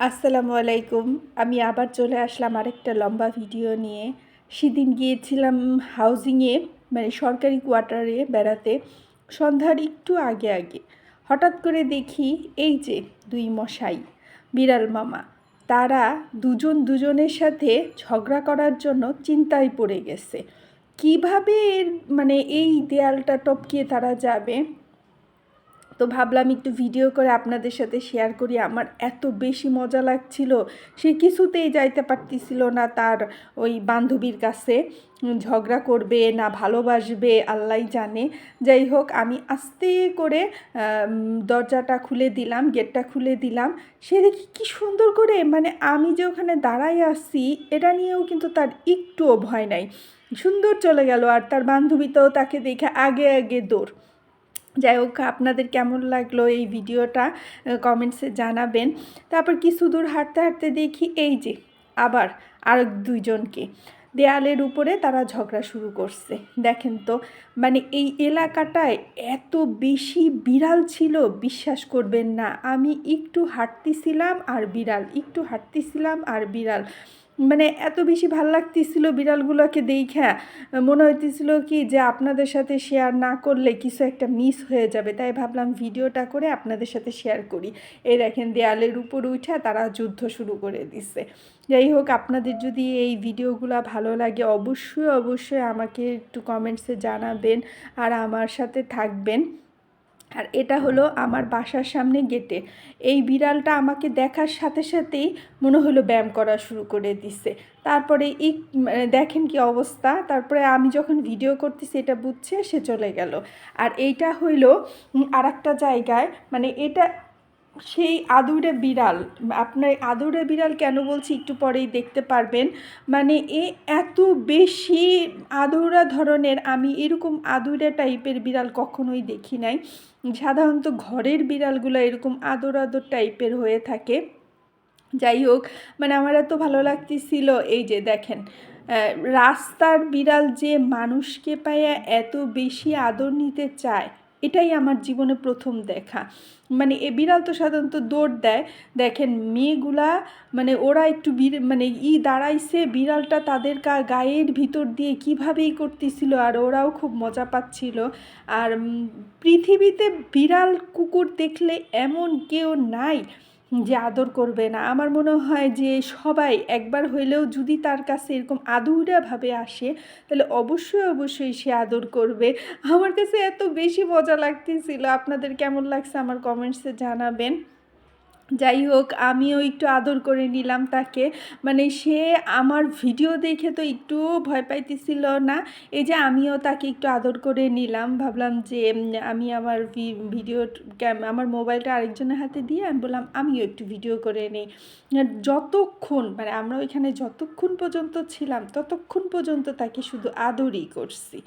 আসসালামু আলাইকুম। আমি আবার চলে আসলাম আরেকটা লম্বা ভিডিও নিয়ে। সেদিন গিয়েছিলাম হাউজিংয়ে মানে সরকারি কোয়ার্টারে বেড়াতে, সন্ধ্যার একটু আগে আগে। হঠাৎ করে দেখি এই যে দুই মশাই, বিড়াল মামা। তারা দুজন দুজনের সাথে ঝগড়া করার জন্য চিন্তায় পড়ে গেছে। কীভাবে এর মানে এই দেয়ালটা টপকিয়ে তারা যাবে? তো ভাবলাম একটু ভিডিও করে আপনাদের সাথে শেয়ার করি। আমার এত বেশি মজা লাগছিল। সে কিছুতেই যাইতে পারতেছিল না তার ওই বান্ধবীর কাছে। ঝগড়া করবে না ভালোবাসবে আল্লাহ জানে। যাই হোক, আমি আস্তে করে দরজাটা খুলে দিলাম, গেটটা খুলে দিলাম। সে দেখি কী সুন্দর করে মানে আমি যে ওখানে দাঁড়াই আসছি এটা নিয়েও কিন্তু তার একটুও ভয় নাই। সুন্দর চলে গেল আর তার বান্ধবী তো তাকে দেখে আগে আগে দৌড়। যাই হোক, আপনাদের কেমন লাগল এই ভিডিওটা? কমেন্টসে জানাবেন। তারপর কিছু দূর হাঁটতে হাঁটতে দেখি এই যে, আবার আর দুইজনকে। দেয়ালের উপরে তারা ঝগড়া শুরু করছে। দেখেন তো মানে এই এলাকাটায় এত বেশি বিড়াল ছিল, বিশ্বাস করবেন না। আমি একটু হাঁটতেছিলাম আর বিড়াল, একটু হাঁটতেছিলাম আর বিড়াল। মানে এত বেশি ভালো লাগতেছিল বিড়ালগুলোকে দেখা। মনে হইতেছিল কি যে আপনাদের সাথে শেয়ার না করলে কিছু একটা মিস হয়ে যাবে। তাই ভাবলাম ভিডিওটা করে আপনাদের সাথে শেয়ার করি। এই দেখেন দেয়ালের উপর উঠে তারা যুদ্ধ শুরু করে দিচ্ছে যাই হোক, আপনাদের যদি এই ভিডিওগুলো ভালো লাগে অবশ্যই অবশ্যই আমাকে একটু কমেন্টসে জানাবেন আর আমার সাথে থাকবেন। আর এটা হলো আমার বাসার সামনে গেটে। এই বিড়ালটা আমাকে দেখার সাথে সাথেই মনে হলো ব্যায়াম করা শুরু করে দিছে। তারপরে এই মানে দেখেন কি অবস্থা। তারপরে আমি যখন ভিডিও করতেছি, এটা বুঝছে, সে চলে গেল। আর এইটা হইল আর একটা জায়গায় মানে এটা সেই আদুরে বিড়াল, আপনার আদুরে বিড়াল কেন বলছি একটু পরেই দেখতে পারবেন। মানে এ এত বেশি আদুরা ধরনের, আমি এরকম আদুরে টাইপের বিড়াল কখনোই দেখি নাই। সাধারণত ঘরের বিড়ালগুলো এরকম আদর আদর টাইপের হয়ে থাকে। যাই হোক মানে আমার এত ভালো লাগতেছিল, এই যে দেখেন রাস্তার বিড়াল যে মানুষকে পাইয়া এত বেশি আদর নিতে চায় এটাই আমার জীবনে প্রথম দেখা। মানে এ বিড়াল তো সাধারণত দৌড় দেয়। দেখেন মেয়েগুলা মানে ওরা একটু মানে ই দাঁড়াইছে বিড়ালটা তাদের গায়ের ভিতর দিয়ে কীভাবেই করতেছিল আর ওরাও খুব মজা পাচ্ছিল। আর পৃথিবীতে বিড়াল কুকুর দেখলে এমন কেউ নাই। যে আদর করবে না। আমার মনে হয় যে সবাই একবার হইলেও যদি তার কাছে এরকম আদুরাভাবে আসে, তাহলে অবশ্যই অবশ্যই সে আদর করবে। আমার কাছে এত বেশি মজা লাগতেছিল। আপনাদের কেমন লাগছে আমার কমেন্টসে জানাবেন। যাই হোক, আমিও একটু আদর করে নিলাম তাকে। মানে সে আমার ভিডিও দেখে তো একটু ভয় পাইতেছিল না, এই যে আমিও তাকে একটু আদর করে নিলাম। ভাবলাম যে আমি আমার ভিডিও আমার মোবাইলটা আরেকজনের হাতে দিয়ে আমি বললাম, আমিও একটু ভিডিও করে নিই। যতক্ষণ মানে আমরা ওইখানে যতক্ষণ পর্যন্ত ছিলাম, ততক্ষণ পর্যন্ত তাকে শুধু আদরই করছি।